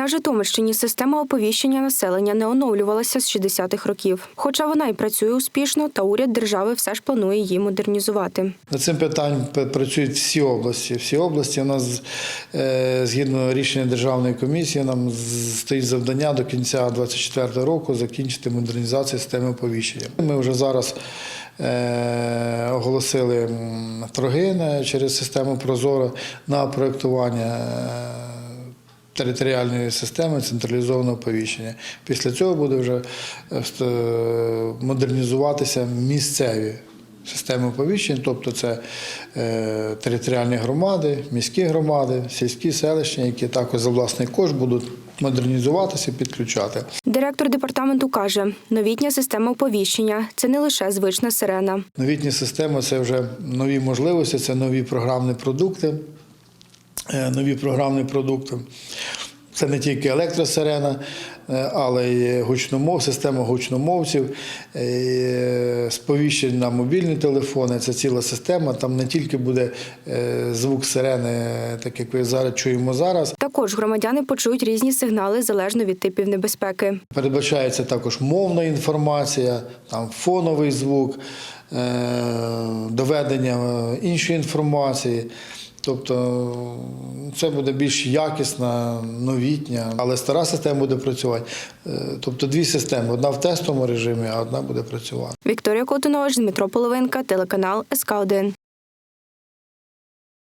На Житомирщині система оповіщення населення не оновлювалася з 60-х років. Хоча вона і працює успішно, та уряд держави все ж планує її модернізувати. Над цим питанням працюють всі області. Всі області у нас е, згідно рішення державної комісії, нам стоїть завдання до кінця 2024 року закінчити модернізацію системи оповіщення. Ми вже зараз е, оголосили торги через систему Прозоро на проєктування. Територіальної системи централізованого оповіщення. Після цього буде вже е, е, модернізуватися місцеві системи оповіщень, тобто це е, територіальні громади, міські громади, сільські селища, які також за власний кошт будуть модернізуватися, підключати. Директор департаменту каже, новітня система оповіщення це не лише звична сирена. Новітні системи це вже нові можливості, це нові програмні продукти. Нові програмні продукти. Це не тільки електросирена, е, але й гучномов, система гучномовців, е, сповіщень на мобільні телефони. Це ціла система. Там не тільки буде е, звук сирени, так як ви зараз чуємо зараз. Також громадяни почують різні сигнали залежно від типів небезпеки. Передбачається також мовна інформація, там фоновий звук, доведення іншої інформації. Тобто це буде більш якісна, новітня, але стара система буде працювати. Е, Тобто дві системи: одна в тестовому режимі, а одна буде працювати. Вікторія Котонович, Дмитро Половинка, телеканал СК 1